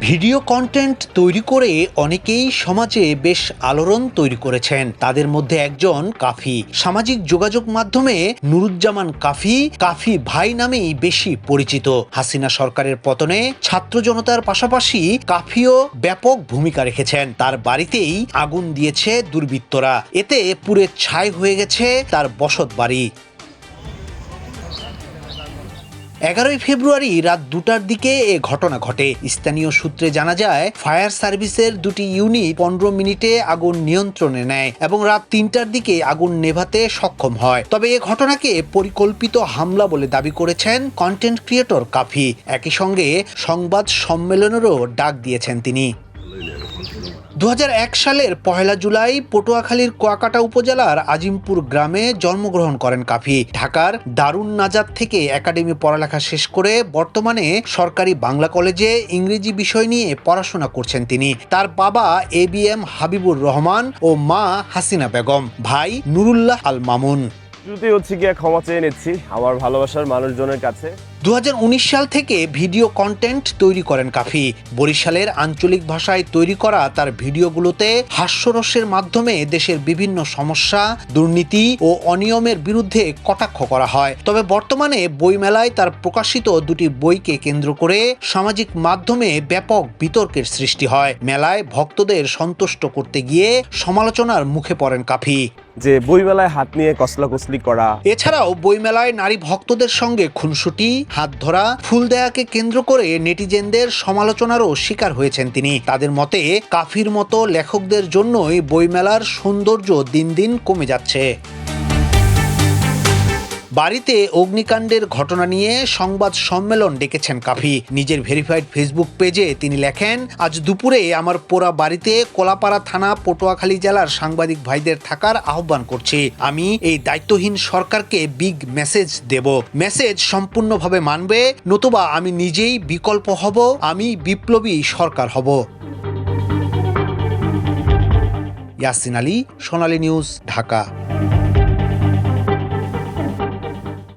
Video content তৈরি করে অনেকেই সমাজে বেশ আলোড়ন তৈরি করেছেন। তাদের মধ্যে একজন কাফি। সামাজিক যোগাযোগ মাধ্যমে নুরুজ্জামান কাফি কাফি ভাই নামেই বেশি পরিচিত। হাসিনা সরকারের পতনে ছাত্র জনতার পাশাপাশি কাফিও ব্যাপক ভূমিকা রেখেছেন। তার বাড়িতেই আগুন দিয়েছে দুর্বৃত্তরা। এতে পুরে ছাই হয়ে গেছে তার বসত বাড়ি। এগারোই ফেব্রুয়ারি রাত দুটার দিকে এ ঘটনা ঘটে। স্থানীয় সূত্রে জানা যায়, ফায়ার সার্ভিসের দুটি ইউনিট পনেরো মিনিটে আগুন নিয়ন্ত্রণে নেয় এবং রাত তিনটার দিকে আগুন নেভাতে সক্ষম হয়। তবে এ ঘটনাকে পরিকল্পিত হামলা বলে দাবি করেছেন কন্টেন্ট ক্রিয়েটর কাফি। একই সঙ্গে সংবাদ সম্মেলনেরও ডাক দিয়েছেন তিনি। দু হাজার এক সালের পহেলা জুলাই পটুয়াখালীর কুয়াকাটা উপজেলার আজিমপুর গ্রামে জন্মগ্রহণ করেন কাফি। ঢাকার দারুণ নাজাদ থেকে একাডেমি পড়ালেখা শেষ করে বর্তমানে সরকারি বাংলা কলেজে ইংরেজি বিষয় নিয়ে পড়াশোনা করছেন তিনি। তার বাবা A B M Habibur Rahman ও মা হাসিনা বেগম। ভাই নুরুল্লাহ আল মামুন। শুরুতে হচ্ছে গিয়ে ক্ষমা চেয়ে নিচ্ছি, আমার ভালোবাসার মানুষজনের কাছে। দু হাজার উনিশ সাল থেকে ভিডিও কন্টেন্ট তৈরি করেন কাফি। বরিশালের আঞ্চলিক ভাষায় তৈরি করা তার ভিডিওগুলোতে হাস্যরসের মাধ্যমে দেশের বিভিন্ন সমস্যা দুর্নীতি ও অনিয়মের বিরুদ্ধে কটাক্ষ করা হয়। তবে বর্তমানে বইমেলায় তার প্রকাশিত দুটি বইকে কেন্দ্র করে সামাজিক মাধ্যমে ব্যাপক বিতর্কের সৃষ্টি হয়। মেলায় ভক্তদের সন্তুষ্ট করতে গিয়ে সমালোচনার মুখে পড়েন কাফি। যে বইমেলায় হাত নিয়ে কসলাকসলি করা। এছাড়াও বইমেলায় নারী ভক্তদের সঙ্গে খুনসুটি হাত ধরা, ফুল দেয়াকে কেন্দ্র করে নেটিজেনদের সমালোচনারও শিকার হয়েছেন তিনি। তাদের মতে, কাফির মতো লেখকদের জন্যই বইমেলার সৌন্দর্য দিন দিন কমে যাচ্ছে। বাড়িতে অগ্নিকাণ্ডের ঘটনা নিয়ে সংবাদ সম্মেলন ডেকেছেন কাফি। নিজের ভেরিফাইড ফেসবুক পেজে তিনি লেখেন, আজ দুপুরে আমার পোড়া বাড়িতে কোলাপাড়া থানা, পটুয়াখালী জেলার সাংবাদিক ভাইদের থাকার আহ্বান করছি। আমি এই দায়িত্বহীন সরকারকে বিগ মেসেজ দেব। মেসেজ সম্পূর্ণভাবে মানবে, নতুবা আমি নিজেই বিকল্প হব, আমি বিপ্লবী সরকার হব। ইয়াসিন আলী, সোনালী নিউজ, ঢাকা।